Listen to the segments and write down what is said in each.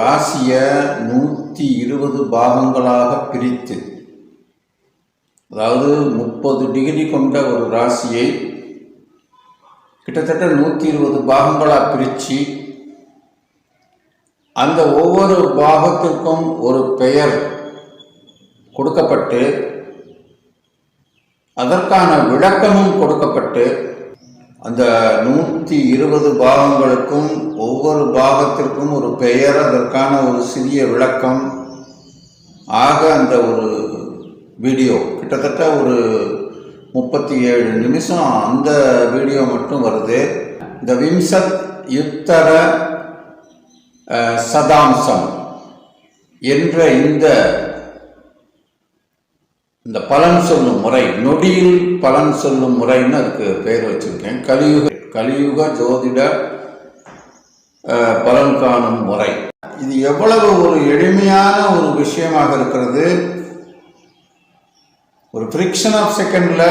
ராசிய நூற்றி இருபது பாகங்களாக பிரித்து அதாவது முப்பது டிகிரி கொண்ட ஒரு ராசியை கிட்டத்தட்ட நூற்றி இருபது பாகங்களாக பிரித்து அந்த ஒவ்வொரு பாகத்திற்கும் ஒரு பெயர் கொடுக்கப்பட்டு அதற்கான விளக்கமும் கொடுக்கப்பட்டு அந்த நூற்றி இருபது பாகங்களுக்கும் ஒவ்வொரு பாகத்திற்கும் ஒரு பெயர் அதற்கான ஒரு சிறிய விளக்கம். ஆக அந்த ஒரு வீடியோ கிட்டத்தட்ட ஒரு முப்பத்தி ஏழு நிமிஷம் அந்த வீடியோ மட்டும் வருது. இந்த விம்சத் யுத்தர சதாம்சம் என்ற இந்த இந்த பலன் சொல்லும் முறை நொடியில் பலன் சொல்லும் முறைன்னு அதுக்கு பெயர் வச்சிருக்கேன். கலியுக கலியுக ஜோதிட அஹ், பலன் காணும் முறை. இது எவ்வளவு ஒரு எளிமையான ஒரு விஷயமாக இருக்கிறது. ஒரு ஃப்ரிக்ஷன் ஆஃப் செகண்ட்ல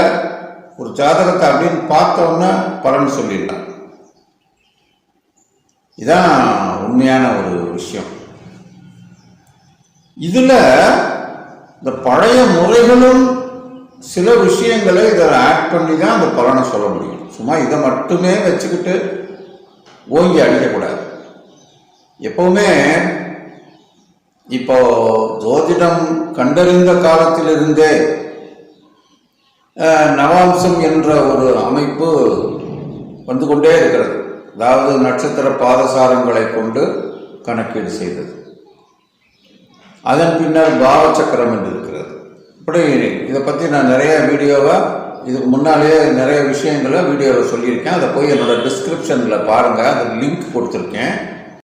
ஒரு ஜாதகத்தை அப்படின்னு பார்த்தோன்னா பலன் சொல்லிடலாம். இதான் உண்மையான ஒரு விஷயம். இதில் இந்த பழைய முறைகளும் சில விஷயங்களை இதில் ஆட் பண்ணி தான் அந்த பலனை சொல்ல முடியும். சும்மா இதை மட்டுமே வச்சுக்கிட்டு ஓங்கி அடிக்கக்கூடாது. எப்பவுமே இப்போ ஜோதிடம் கண்டறிந்த காலத்திலிருந்தே நவாம்சம் என்ற ஒரு அமைப்பு வந்து கொண்டே இருக்கிறது. அதாவது நட்சத்திர பாதசாரங்களை கொண்டு கணக்கீடு செய்தது. அதன் பின்னர் பாவச்சக்கரம் என்று இருக்கிறது இப்படி இதை பற்றி நான் நிறைய வீடியோவை இதுக்கு முன்னாலேயே நிறைய விஷயங்களை வீடியோவில் சொல்லியிருக்கேன். அதை போய் என்னோடய டிஸ்கிரிப்ஷனில் பாருங்கள் அது லிங்க் கொடுத்துருக்கேன்.